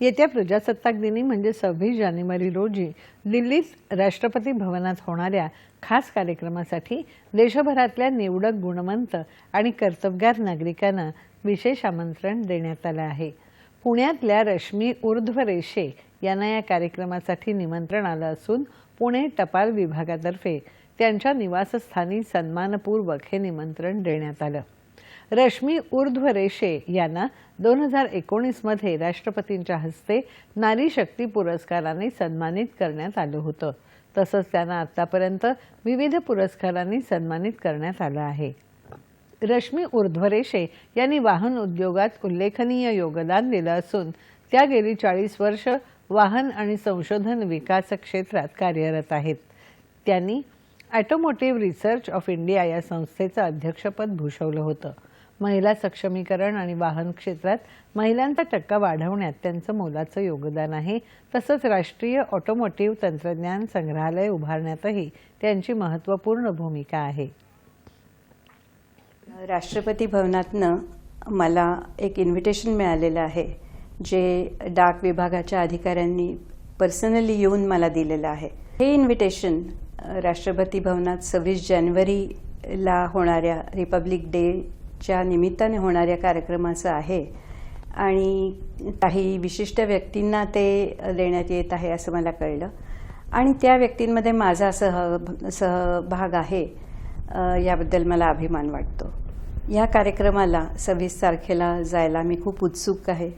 येत्या प्रजासत्ताक दिनी म्हणजे सव्वीस जानेवारी रोजी दिल्लीत राष्ट्रपती भवनात होणाऱ्या खास कार्यक्रमासाठी देशभरातल्या निवडक गुणवंत आणि कर्तबगार नागरिकांना विशेष आमंत्रण देण्यात आलं आहे. पुण्यातल्या रश्मी ऊर्ध्व रेषे यांना या कार्यक्रमासाठी निमंत्रण आलं असून पुणे टपाल विभागातर्फे त्यांच्या निवासस्थानी सन्मानपूर्वक हे निमंत्रण देण्यात आलं. रश्मी ऊर्ध्व रेषे यांना दोन हजार एकोणीसमध्ये राष्ट्रपतींच्या हस्ते नारी शक्ती पुरस्काराने सन्मानित करण्यात आलं होतं. तसंच त्यांना आतापर्यंत विविध पुरस्कारांनी सन्मानित करण्यात आलं आहे. रश्मी ऊर्ध्वरेषे यांनी वाहन उद्योगात उल्लेखनीय योगदान दिलं असून त्या गेली चाळीस वर्ष वाहन आणि संशोधन विकास क्षेत्रात कार्यरत आहेत. त्यांनी ॲटोमोटिव्ह रिसर्च ऑफ इंडिया या संस्थेचं अध्यक्षपद भूषवलं होतं. महिला सक्षमीकरण आणि वाहन क्षेत्रात महिलांचा टक्का वाढवण्यात त्यांचं मोलाचं योगदान आहे. तसंच राष्ट्रीय ऑटोमोटिव्ह तंत्रज्ञान संग्रहालय उभारण्यातही त्यांची महत्त्वपूर्ण भूमिका आहे. राष्ट्रपती भवनातनं मला एक इन्व्हिटेशन मिळालेलं आहे जे डाक विभागाच्या अधिकाऱ्यांनी पर्सनली येऊन मला दिलेलं आहे. हे इन्व्हिटेशन राष्ट्रपती भवनात सव्वीस जानेवारीला होणाऱ्या रिपब्लिक डे च्या निमित्ताने होणाऱ्या कार्यक्रमाचं आहे. आणि काही विशिष्ट व्यक्तींना ते देण्यात येत आहे असं मला कळलं. आणि त्या व्यक्तींमध्ये माझा सह सहभाग आहे याबद्दल मला अभिमान वाटतो. या कार्यक्रमाला सव्वीस तारखेला जायला मी खूप उत्सुक आहे.